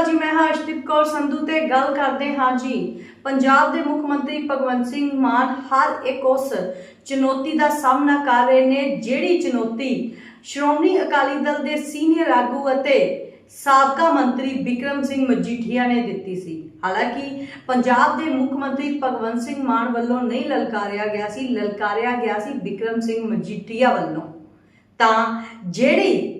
ਅਕਾਲ ਜੀ, ਮੈਂ ਹਰਸ਼ਦੀਪ ਕੌਰ ਸੰਧੂ ਤੇ ਗੱਲ ਕਰਦੇ ਹਾਂ ਜੀ। ਪੰਜਾਬ ਦੇ ਮੁੱਖ ਮੰਤਰੀ ਭਗਵੰਤ ਸਿੰਘ ਮਾਨ ਹਰ ਇੱਕ ਉਸ ਚੁਣੌਤੀ ਦਾ ਸਾਹਮਣਾ ਕਰ ਰਹੇ ਨੇ, ਜਿਹੜੀ ਚੁਣੌਤੀ ਸ਼੍ਰੋਮਣੀ ਅਕਾਲੀ ਦਲ ਦੇ ਸੀਨੀਅਰ ਆਗੂ ਅਤੇ ਸਾਬਕਾ ਮੰਤਰੀ ਵਿਕਰਮ ਸਿੰਘ ਮਜੀਠੀਆ ਨੇ ਦਿੱਤੀ ਸੀ। ਹਾਲਾਂਕਿ, ਪੰਜਾਬ ਦੇ ਮੁੱਖ ਮੰਤਰੀ ਭਗਵੰਤ ਸਿੰਘ ਮਾਨ ਵੱਲੋਂ ਨਹੀਂ ਲਲਕਾਰਿਆ ਗਿਆ ਸੀ, ਲਲਕਾਰਿਆ ਗਿਆ ਸੀ ਵਿਕਰਮ ਸਿੰਘ ਮਜੀਠੀਆ ਵੱਲੋਂ। ਤਾਂ ਜਿਹੜੀ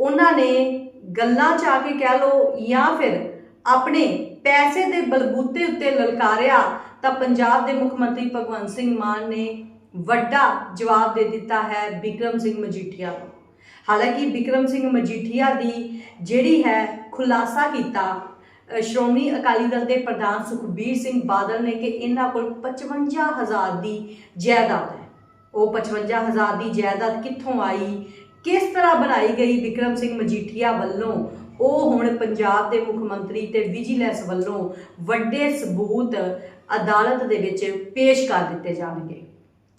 ਉਹਨਾਂ ਨੇ ਗੱਲਾਂ ਚ ਆ ਕੇ ਕਹਿ ਲੋ ਜਾਂ ਫਿਰ ਆਪਣੇ ਪੈਸੇ ਦੇ ਬਲਬੂਤੇ ਉੱਤੇ ਲਲਕਾਰਿਆ, ਤਾਂ ਪੰਜਾਬ ਦੇ ਮੁੱਖ ਮੰਤਰੀ ਭਗਵੰਤ ਸਿੰਘ ਮਾਨ ਨੇ ਵੱਡਾ ਜਵਾਬ ਦੇ ਦਿੱਤਾ ਹੈ ਵਿਕਰਮ ਸਿੰਘ ਮਜੀਠੀਆ ਨੂੰ। ਹਾਲਾਂਕਿ ਵਿਕਰਮ ਸਿੰਘ ਮਜੀਠੀਆ ਦੀ ਜਿਹੜੀ ਹੈ ਖੁਲਾਸਾ ਕੀਤਾ ਸ਼੍ਰੋਮਣੀ ਅਕਾਲੀ ਦਲ ਦੇ ਪ੍ਰਧਾਨ ਸੁਖਬੀਰ ਸਿੰਘ ਬਾਦਲ ਨੇ ਕਿ ਇਹਨਾਂ ਕੋਲ 55000 ਦੀ ਜਾਇਦਾਦ ਹੈ। ਉਹ 55000 ਦੀ ਜਾਇਦਾਦ ਕਿੱਥੋਂ ਆਈ? ਕਿਸ ਤਰ੍ਹਾਂ ਬਣਾਈ ਗਈ ਵਿਕਰਮ ਸਿੰਘ ਮਜੀਠੀਆ ਵੱਲੋਂ? ਉਹ ਹੁਣ ਪੰਜਾਬ ਦੇ ਮੁੱਖ ਮੰਤਰੀ ਤੇ ਵਿਜੀਲੈਂਸ ਵੱਲੋਂ ਵੱਡੇ ਸਬੂਤ ਅਦਾਲਤ ਦੇ ਵਿੱਚ ਪੇਸ਼ ਕਰ ਦਿੱਤੇ ਜਾਣਗੇ।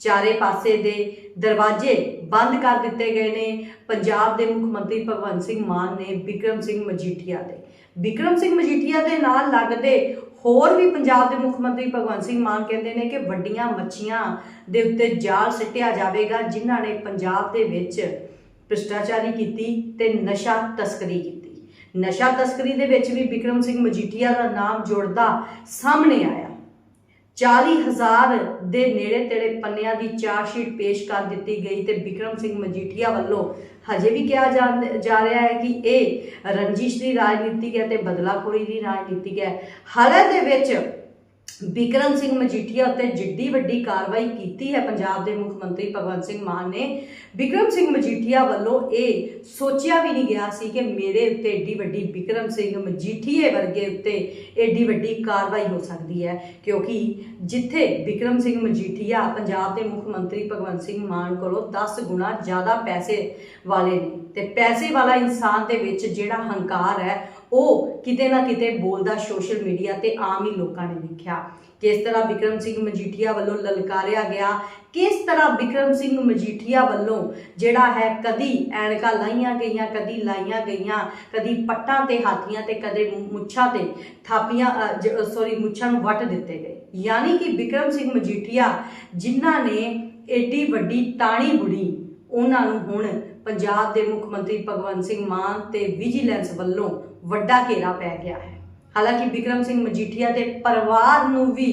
ਚਾਰੇ ਪਾਸੇ ਦੇ ਦਰਵਾਜ਼ੇ ਬੰਦ ਕਰ ਦਿੱਤੇ ਗਏ ਨੇ। ਪੰਜਾਬ ਦੇ ਮੁੱਖ ਮੰਤਰੀ ਭਗਵੰਤ ਸਿੰਘ ਮਾਨ ਨੇ ਵਿਕਰਮ ਸਿੰਘ ਮਜੀਠੀਆ ਦੇ ਵਿਕਰਮ ਸਿੰਘ ਮਜੀਠੀਆ ਦੇ ਨਾਲ ਲੱਗਦੇ ਹੋਰ ਵੀ ਪੰਜਾਬ ਦੇ ਮੁੱਖ ਮੰਤਰੀ ਭਗਵੰਤ ਸਿੰਘ ਮਾਨ ਕਹਿੰਦੇ ਨੇ ਕਿ ਵੱਡੀਆਂ ਮੱਛੀਆਂ ਦੇ ਉੱਤੇ ਜਾਲ ਸਿੱਟਿਆ ਜਾਵੇਗਾ, ਜਿਨ੍ਹਾਂ ਨੇ ਪੰਜਾਬ ਦੇ ਵਿੱਚ ਭ੍ਰਿਸ਼ਟਾਚਾਰੀ ਕੀਤੀ ਤੇ ਨਸ਼ਾ ਤਸਕਰੀ ਕੀਤੀ। ਨਸ਼ਾ ਤਸਕਰੀ ਦੇ ਵਿੱਚ ਵੀ ਵਿਕਰਮ ਸਿੰਘ ਮਜੀਠੀਆ ਦਾ ਨਾਮ ਜੁੜਦਾ ਸਾਹਮਣੇ ਆਇਆ। 40000 ਦੇ ਨੇੜੇ ਤੇੜੇ ਪੰਨਿਆਂ ਦੀ ਚਾਰ ਸ਼ੀਟ ਪੇਸ਼ ਕਰ ਦਿੱਤੀ ਗਈ ਤੇ ਵਿਕਰਮ ਸਿੰਘ ਮਜੀਠੀਆ ਵੱਲੋਂ ਹਜੇ ਵੀ ਕਿਹਾ ਜਾ- ਰਿਹਾ ਹੈ ਕਿ ਇਹ ਰੰਜਿਸ਼ ਦੀ ਰਾਜਨੀਤੀ ਹੈ ਤੇ ਬਦਲਾਖੋਰੀ ਦੀ ਰਾਜਨੀਤੀ ਹੈ। ਹਾਲੇ ਦੇ ਵਿੱਚ ਬਿਕਰਮ ਸਿੰਘ ਮਜੀਠੀਆ ਉੱਤੇ ਜਿੱਡੀ ਵੱਡੀ ਕਾਰਵਾਈ ਕੀਤੀ ਹੈ, ਪੰਜਾਬ ਦੇ ਮੁੱਖ ਮੰਤਰੀ ਭਗਵੰਤ ਸਿੰਘ ਮਾਨ ਨੇ। ਬਿਕਰਮ ਸਿੰਘ ਮਜੀਠੀਆ ਵੱਲੋਂ ਇਹ ਸੋਚਿਆ ਵੀ ਨਹੀਂ ਗਿਆ ਸੀ ਕਿ ਮੇਰੇ ਉੱਤੇ ਏਡੀ ਵੱਡੀ ਬਿਕਰਮ ਸਿੰਘ ਮਜੀਠੀਏ ਵਰਗੇ ਉੱਤੇ ਏਡੀ ਵੱਡੀ ਕਾਰਵਾਈ ਹੋ ਸਕਦੀ ਹੈ, ਕਿਉਂਕਿ ਜਿੱਥੇ ਬਿਕਰਮ ਸਿੰਘ ਮਜੀਠੀਆ ਪੰਜਾਬ ਦੇ ਮੁੱਖ ਮੰਤਰੀ ਭਗਵੰਤ ਸਿੰਘ ਮਾਨ ਕੋਲੋਂ 10 ਗੁਣਾ ਜ਼ਿਆਦਾ ਪੈਸੇ ਵਾਲੇ ਨੇ, ਤੇ ਪੈਸੇ ਵਾਲਾ ਇਨਸਾਨ ਦੇ ਵਿੱਚ ਜਿਹੜਾ ਹੰਕਾਰ ਹੈ ਉਹ ਕਿਤੇ ਨਾ ਕਿਤੇ ਬੋਲਦਾ ਸੋਸ਼ਲ ਮੀਡੀਆ ਤੇ ਆਮ ਹੀ ਲੋਕਾਂ ਨੇ ਦੇਖਿਆ। ਕਿਸ ਤਰ੍ਹਾਂ ਵਿਕਰਮ ਸਿੰਘ ਮਜੀਠੀਆ ਵੱਲੋਂ ਲਲਕਾਰਿਆ ਗਿਆ, ਕਿਸ ਤਰ੍ਹਾਂ ਵਿਕਰਮ ਸਿੰਘ ਮਜੀਠੀਆ ਵੱਲੋਂ ਜਿਹੜਾ ਹੈ ਕਦੀ ਐਨਕਾਂ ਲਾਈਆਂ ਗਈਆਂ, ਕਦੀ ਲਾਈਆਂ ਗਈਆਂ, ਕਦੀ ਪੱਟਾਂ ਤੇ ਹਾਥੀਆਂ ਤੇ, ਕਦੇ ਮੁੱਛਾਂ ਤੇ ਥਾਪੀਆਂ ਸੌਰੀ ਮੁੱਛਾਂ ਨੂੰ ਵੱਟ ਦਿੱਤੇ ਗਏ। ਯਾਨੀ ਕਿ ਵਿਕਰਮ ਸਿੰਘ ਮਜੀਠੀਆ ਜਿਨ੍ਹਾਂ ਨੇ ਏਡੀ ਵੱਡੀ ਤਾਣੀ ਬੁੜੀ ਉਹਨਾਂ ਨੂੰ ਹੁਣ ਪੰਜਾਬ ਦੇ ਮੁੱਖ ਮੰਤਰੀ ਭਗਵੰਤ ਸਿੰਘ ਮਾਨ ਤੇ ਵਿਜੀਲੈਂਸ ਵੱਲੋਂ ਵੱਡਾ ਘੇਰਾ ਪੈ ਗਿਆ ਹੈ। ਹਾਲਾਂਕਿ ਵਿਕਰਮ ਸਿੰਘ ਮਜੀਠੀਆ ਦੇ ਪਰਿਵਾਰ ਨੂੰ ਵੀ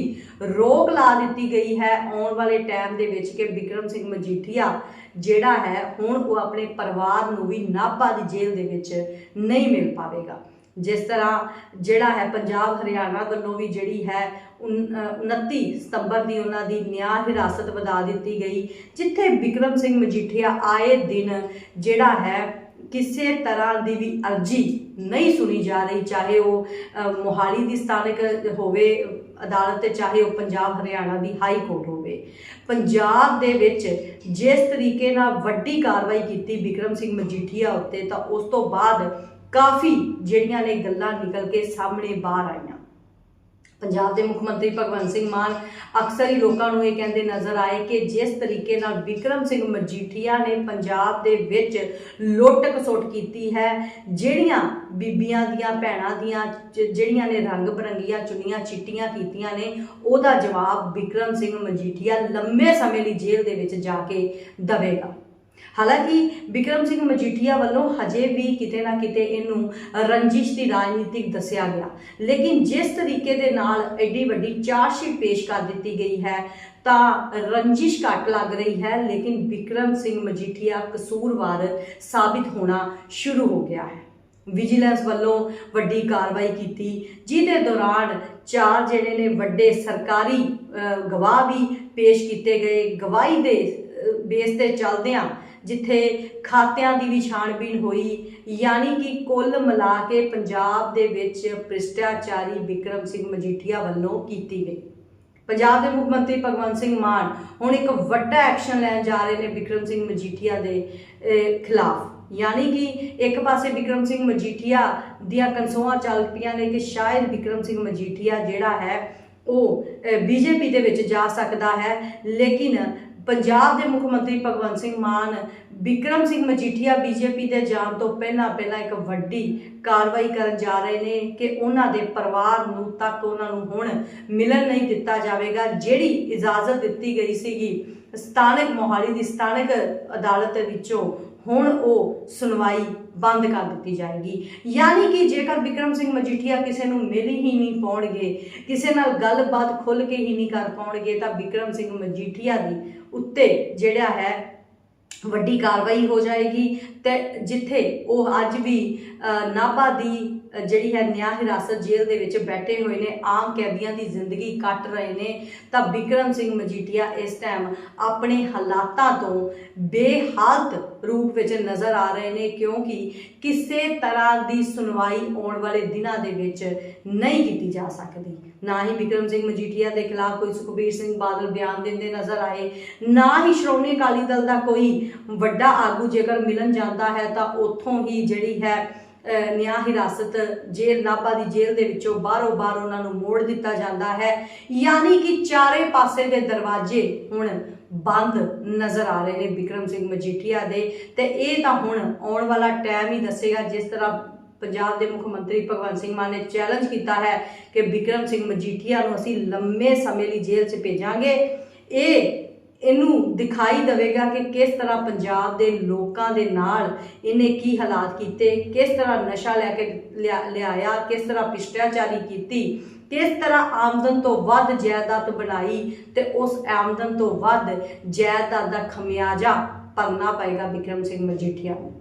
ਰੋਕ ਲਾ ਦਿੱਤੀ ਗਈ ਹੈ ਆਉਣ ਵਾਲੇ ਟਾਈਮ ਦੇ ਵਿੱਚ ਕਿ ਵਿਕਰਮ ਸਿੰਘ ਮਜੀਠੀਆ ਜਿਹੜਾ ਹੈ ਹੁਣ ਉਹ ਆਪਣੇ ਪਰਿਵਾਰ ਨੂੰ ਵੀ ਨਾਭਾ ਦੀ ਜੇਲ੍ਹ ਦੇ ਵਿੱਚ ਨਹੀਂ ਮਿਲ ਪਾਵੇਗਾ। ਜਿਸ ਤਰ੍ਹਾਂ ਜਿਹੜਾ ਹੈ ਪੰਜਾਬ ਹਰਿਆਣਾ ਵੱਲੋਂ ਵੀ ਜਿਹੜੀ ਹੈ ਉਨ- ਅ, 29 ਸਤੰਬਰ ਦੀ ਉਹਨਾਂ ਦੀ ਨਿਆਂ ਹਿਰਾਸਤ ਵਧਾ ਦਿੱਤੀ ਗਈ ਜਿੱਥੇ ਵਿਕਰਮ ਸਿੰਘ ਮਜੀਠੀਆ ਆਏ ਦਿਨ ਜਿਹੜਾ ਹੈ ਕਿਸੇ ਤਰ੍ਹਾਂ ਦੀ ਵੀ ਅਰਜੀ ਨਹੀਂ ਸੁਣੀ ਜਾ ਰਹੀ ਚਾਹੇ ਉਹ ਮੋਹਾਲੀ ਦੀ ਸਥਾਨਕ ਹੋਵੇ ਅਦਾਲਤ ਤੇ ਚਾਹੇ ਉਹ ਪੰਜਾਬ ਹਰਿਆਣਾ ਦੀ ਹਾਈ ਕੋਰਟ ਹੋਵੇ। ਪੰਜਾਬ ਦੇ ਵਿੱਚ ਜਿਸ ਤਰੀਕੇ ਨਾਲ ਵੱਡੀ ਕਾਰਵਾਈ ਕੀਤੀ ਵਿਕਰਮ ਸਿੰਘ ਮਜੀਠੀਆ ਉੱਤੇ ਤਾਂ ਉਸ ਤੋਂ ਬਾਅਦ ਕਾਫੀ ਜਿਹੜੀਆਂ ਨੇ ਗੱਲਾਂ ਨਿਕਲ ਕੇ ਸਾਹਮਣੇ ਬਾਹਰ ਆਈਆਂ। ਪੰਜਾਬ ਦੇ ਮੁੱਖ ਮੰਤਰੀ ਭਗਵੰਤ ਸਿੰਘ ਮਾਨ ਅਕਸਰ ਹੀ ਲੋਕਾਂ ਨੂੰ ਇਹ ਕਹਿੰਦੇ ਨਜ਼ਰ ਆਏ ਕਿ ਜਿਸ ਤਰੀਕੇ ਨਾਲ ਵਿਕਰਮ ਸਿੰਘ ਮਜੀਠੀਆ ਨੇ ਪੰਜਾਬ ਦੇ ਵਿੱਚ ਲੁੱਟ ਖਸੁੱਟ ਕੀਤੀ ਹੈ, ਜਿਹੜੀਆਂ ਬੀਬੀਆਂ ਦੀਆਂ, ਭੈਣਾਂ ਦੀਆਂ ਜਿਹੜੀਆਂ ਨੇ ਰੰਗ ਬਰੰਗੀਆਂ ਚੁੰਨੀਆਂ ਚਿੱਟੀਆਂ ਕੀਤੀਆਂ ਨੇ, ਉਹਦਾ ਜਵਾਬ ਵਿਕਰਮ ਸਿੰਘ ਮਜੀਠੀਆ ਲੰਮੇ ਸਮੇਂ ਲਈ ਜੇਲ੍ਹ ਦੇ ਵਿੱਚ ਜਾ ਕੇ ਦਵੇਗਾ। ਹਾਲਾਂਕਿ ਵਿਕਰਮ ਸਿੰਘ ਮਜੀਠੀਆ ਵੱਲੋਂ ਹਜੇ ਵੀ ਕਿਤੇ ਨਾ ਕਿਤੇ ਇਹਨੂੰ ਰੰਜਿਸ਼ ਦੀ ਰਾਜਨੀਤਿਕ ਦੱਸਿਆ ਗਿਆ। ਲੇਕਿਨ ਜਿਸ ਤਰੀਕੇ ਦੇ ਨਾਲ ਐਡੀ ਵੱਡੀ ਚਾਰਜਸ਼ੀਟ ਪੇਸ਼ ਕਰ ਦਿੱਤੀ ਗਈ ਹੈ, ਤਾਂ ਰੰਜਿਸ਼ ਘੱਟ ਲੱਗ ਰਹੀ ਹੈ, ਲੇਕਿਨ ਵਿਕਰਮ ਸਿੰਘ ਮਜੀਠੀਆ ਕਸੂਰਵਾਰ ਸਾਬਿਤ ਹੋਣਾ ਸ਼ੁਰੂ ਹੋ ਗਿਆ ਹੈ। ਵਿਜੀਲੈਂਸ ਵੱਲੋਂ ਵੱਡੀ ਕਾਰਵਾਈ ਕੀਤੀ, ਜਿਹਦੇ ਦੌਰਾਨ ਚਾਰ ਜਿਹੜੇ ਨੇ ਵੱਡੇ ਸਰਕਾਰੀ ਗਵਾਹ ਵੀ ਪੇਸ਼ ਕੀਤੇ ਗਏ। ਗਵਾਹੀ ਦੇ ਬੇਸ ਤੇ ਚੱਲਦਿਆਂ ਜਿੱਥੇ ਖਾਤਿਆਂ ਦੀ ਵੀ ਛਾਣਬੀਣ ਹੋਈ, ਯਾਨੀ ਕਿ ਕੁੱਲ ਮਿਲਾ ਕੇ ਪੰਜਾਬ ਦੇ ਵਿੱਚ ਭ੍ਰਿਸ਼ਟਾਚਾਰੀ ਵਿਕਰਮ ਸਿੰਘ ਮਜੀਠੀਆ ਵੱਲੋਂ ਕੀਤੀ ਗਈ। ਪੰਜਾਬ ਦੇ ਮੁੱਖ ਮੰਤਰੀ ਭਗਵੰਤ ਸਿੰਘ ਮਾਨ ਹੁਣ ਇੱਕ ਵੱਡਾ ਐਕਸ਼ਨ ਲੈਣ ਜਾ ਰਹੇ ਨੇ ਵਿਕਰਮ ਸਿੰਘ ਮਜੀਠੀਆ ਦੇ ਖਿਲਾਫ। ਯਾਨੀ ਕਿ ਇੱਕ ਪਾਸੇ ਵਿਕਰਮ ਸਿੰਘ ਮਜੀਠੀਆ ਦੀਆਂ ਕਨਸੋਆਂ ਚੱਲ ਪਈਆਂ ਨੇ ਕਿ ਸ਼ਾਇਦ ਵਿਕਰਮ ਸਿੰਘ ਮਜੀਠੀਆ ਜਿਹੜਾ ਹੈ, ਉਹ ਬੀਜੇਪੀ ਦੇ ਵਿੱਚ ਜਾ ਸਕਦਾ ਹੈ, ਲੇਕਿਨ ਪੰਜਾਬ ਦੇ ਮੁੱਖ ਮੰਤਰੀ ਭਗਵੰਤ ਸਿੰਘ ਮਾਨ, ਵਿਕਰਮ ਸਿੰਘ ਮਜੀਠੀਆ ਬੀਜੇਪੀ ਦੇ ਜਾਣ ਤੋਂ ਪਹਿਲਾਂ ਪਹਿਲਾਂ ਇੱਕ ਵੱਡੀ ਕਾਰਵਾਈ ਕਰਨ ਜਾ ਰਹੇ ਨੇ ਕਿ ਉਹਨਾਂ ਦੇ ਪਰਿਵਾਰ ਨੂੰ ਤੱਕ ਉਹਨਾਂ ਨੂੰ ਹੁਣ ਮਿਲਣ ਨਹੀਂ ਦਿੱਤਾ ਜਾਵੇਗਾ, ਜਿਹੜੀ ਇਜਾਜ਼ਤ ਦਿੱਤੀ ਗਈ ਸੀਗੀ ਸਥਾਨਕ ਮੋਹਾਲੀ ਦੀ ਸਥਾਨਕ ਅਦਾਲਤ ਵਿੱਚੋਂ, ਹੁਣ ਉਹ ਸੁਣਵਾਈ ਬੰਦ ਕਰ ਦਿੱਤੀ ਜਾਏਗੀ। ਯਾਨੀ ਕਿ ਜੇਕਰ ਵਿਕਰਮ ਸਿੰਘ ਮਜੀਠੀਆ ਕਿਸੇ ਨੂੰ ਮਿਲ ਹੀ ਨਹੀਂ ਪਾਉਣਗੇ, ਕਿਸੇ ਨਾਲ ਗੱਲਬਾਤ ਖੁੱਲ ਕੇ ਹੀ ਨਹੀਂ ਕਰ ਪਾਉਣਗੇ, ਤਾਂ ਵਿਕਰਮ ਸਿੰਘ ਮਜੀਠੀਆ ਦੀ ਉੱਤੇ ਜਿਹੜਾ ਹੈ ਵੱਡੀ ਕਾਰਵਾਈ ਹੋ ਜਾਏਗੀ। ਤੇ ਜਿੱਥੇ ਉਹ ਅੱਜ ਵੀ ਨਾਭਾ ਦੀ ਜਿਹੜੀ ਹੈ ਨਿਆਂ ਹਿਰਾਸਤ ਜੇਲ੍ਹ ਦੇ ਵਿੱਚ ਬੈਠੇ ਹੋਏ ਨੇ, ਆਮ ਕੈਦੀਆਂ ਦੀ ਜ਼ਿੰਦਗੀ ਕੱਟ ਰਹੇ ਨੇ, ਤਾਂ ਵਿਕਰਮ ਸਿੰਘ ਮਜੀਠੀਆ ਇਸ ਟਾਈਮ ਆਪਣੇ ਹਾਲਾਤਾਂ ਤੋਂ ਬੇਹਾਲਤ ਰੂਪ ਵਿੱਚ ਨਜ਼ਰ ਆ ਰਹੇ ਨੇ, ਕਿਉਂਕਿ ਕਿਸੇ ਤਰ੍ਹਾਂ ਦੀ ਸੁਣਵਾਈ ਆਉਣ ਵਾਲੇ ਦਿਨਾਂ ਦੇ ਵਿੱਚ ਨਹੀਂ ਕੀਤੀ ਜਾ ਸਕਦੀ। ਨਾ ਹੀ ਵਿਕਰਮ ਸਿੰਘ ਮਜੀਠੀਆ ਦੇ ਖਿਲਾਫ ਕੋਈ ਸੁਖਬੀਰ ਸਿੰਘ ਬਾਦਲ ਬਿਆਨ ਦਿੰਦੇ ਨਜ਼ਰ ਆਏ, ਨਾ ਹੀ ਸ਼੍ਰੋਮਣੀ ਅਕਾਲੀ ਦਲ ਦਾ ਕੋਈ ਵੱਡਾ ਆਗੂ ਜੇਕਰ ਮਿਲਣ ਜਾਂਦਾ ਹੈ ਤਾਂ ਉੱਥੋਂ ਹੀ ਜਿਹੜੀ ਹੈ ਨਿਆਂ ਹਿਰਾਸਤ ਜੇਲ੍ਹ, ਨਾਭਾ ਦੀ ਜੇਲ੍ਹ ਦੇ ਵਿੱਚੋਂ ਬਾਹਰੋਂ ਬਾਹਰ ਉਹਨਾਂ ਨੂੰ ਮੋੜ ਦਿੱਤਾ ਜਾਂਦਾ ਹੈ। ਯਾਨੀ ਕਿ ਚਾਰੇ ਪਾਸੇ ਦੇ ਦਰਵਾਜ਼ੇ ਹੁਣ ਬੰਦ ਨਜ਼ਰ ਆ ਰਹੇ ਨੇ ਵਿਕਰਮ ਸਿੰਘ ਮਜੀਠੀਆ ਦੇ। ਤੇ ਇਹ ਤਾਂ ਹੁਣ ਆਉਣ ਵਾਲਾ ਟਾਈਮ ਹੀ ਦੱਸੇਗਾ, ਜਿਸ ਤਰ੍ਹਾਂ ਪੰਜਾਬ ਦੇ ਮੁੱਖ ਮੰਤਰੀ ਭਗਵੰਤ ਸਿੰਘ ਮਾਨ ਨੇ ਚੈਲੰਜ ਕੀਤਾ ਹੈ ਕਿ ਵਿਕਰਮ ਸਿੰਘ ਮਜੀਠੀਆ ਨੂੰ ਅਸੀਂ ਲੰਮੇ ਸਮੇਂ ਲਈ ਜੇਲ੍ਹ 'ਚ ਭੇਜਾਂਗੇ। ਇਹ ਇਹਨੂੰ ਦਿਖਾਈ ਦੇਵੇਗਾ ਕਿ ਕਿਸ ਤਰ੍ਹਾਂ ਪੰਜਾਬ ਦੇ ਲੋਕਾਂ ਦੇ ਨਾਲ ਇਹਨੇ ਕੀ ਹਾਲਾਤ ਕੀਤੇ, ਕਿਸ ਤਰ੍ਹਾਂ ਨਸ਼ਾ ਲੈ ਕੇ ਲਿਆ- ਲਿਆਇਆ, ਕਿਸ ਤਰ੍ਹਾਂ ਭ੍ਰਿਸ਼ਟਾਚਾਰੀ ਕੀਤੀ, ਕਿਸ ਤਰ੍ਹਾਂ ਆਮਦਨ ਤੋਂ ਵੱਧ ਜਾਇਦਾਦ ਬਣਾਈ ਤੇ ਉਸ ਆਮਦਨ ਤੋਂ ਵੱਧ ਜਾਇਦਾਦ ਦਾ ਖਮਿਆਜਾ ਭਰਨਾ ਪਏਗਾ ਵਿਕਰਮ ਸਿੰਘ ਮਜੀਠੀਆ ਨੂੰ।